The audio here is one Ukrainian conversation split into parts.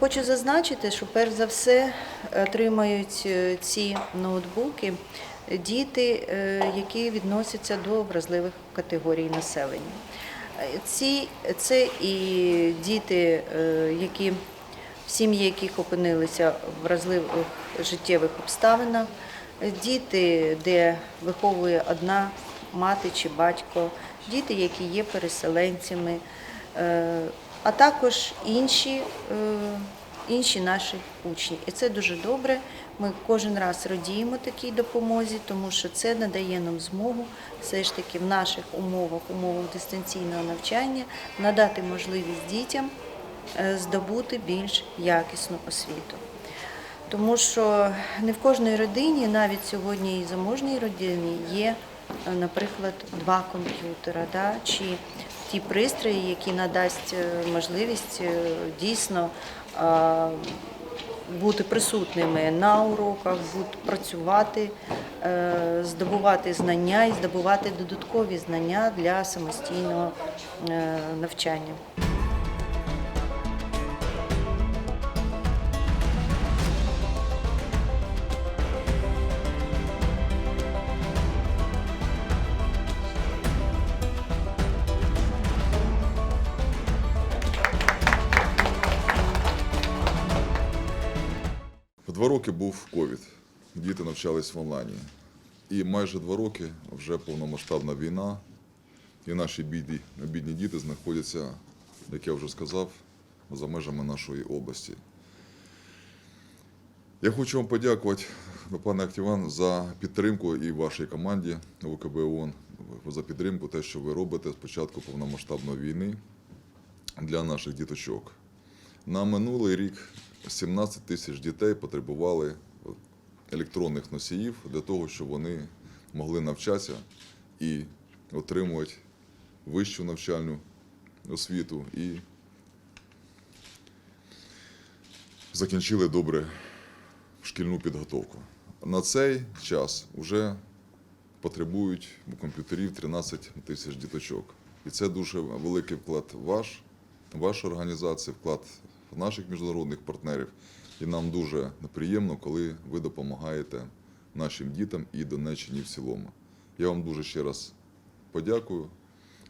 Хочу зазначити, що перш за все отримають е, ці ноутбуки діти, е, які відносяться до вразливих категорій населення. Е, Ці, це і діти, е, які, сім'ї, яких опинилися в вразливих життєвих обставинах, діти, де виховує одна мати чи батько, діти, які є переселенцями, е, а також інші, е, інші наші учні. І це дуже добре. Ми кожен раз радіємо такій допомозі, тому що це надає нам змогу все ж таки в наших умовах, умовах дистанційного навчання, надати можливість дітям е, здобути більш якісну освіту. Тому що не в кожній родині, навіть сьогодні і заможній родині, є, е, наприклад, два комп'ютера, да? чи ті пристрої, які надасть е, можливість е, дійсно бути присутними на уроках, працювати, е, здобувати знання і здобувати додаткові знання для самостійного навчання. Два роки був ковід. Діти навчались в онлайні. І майже два роки вже повномасштабна війна, і наші бідні, бідні діти знаходяться, як я вже сказав, за межами нашої області. Я хочу вам подякувати, пане Актіван, за підтримку і вашій команді ОКБ ООН, за підтримку, те, що ви робите з початку повномасштабної війни для наших діточок. На минулий рік 17 тисяч дітей потребували електронних носіїв для того, щоб вони могли навчатися і отримувати вищу навчальну освіту і закінчили добре шкільну підготовку. На цей час вже потребують комп'ютерів 13 тисяч діточок. І це дуже великий вклад ваш, вашої організації, вклад наших міжнародних партнерів. І нам дуже приємно, коли ви допомагаєте нашим дітям і Донеччині в цілому. Я вам дуже ще раз подякую.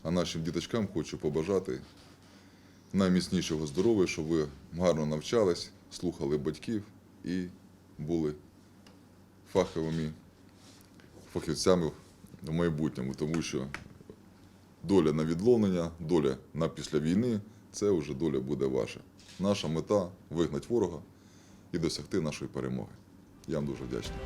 А нашим діточкам хочу побажати найміцнішого здоров'я, щоб ви гарно навчались, слухали батьків і були фаховими фахівцями в майбутньому, тому що доля на відловлення, доля на після війни це вже доля буде ваша. Наша мета вигнати ворога і досягти нашої перемоги. Я вам дуже вдячний.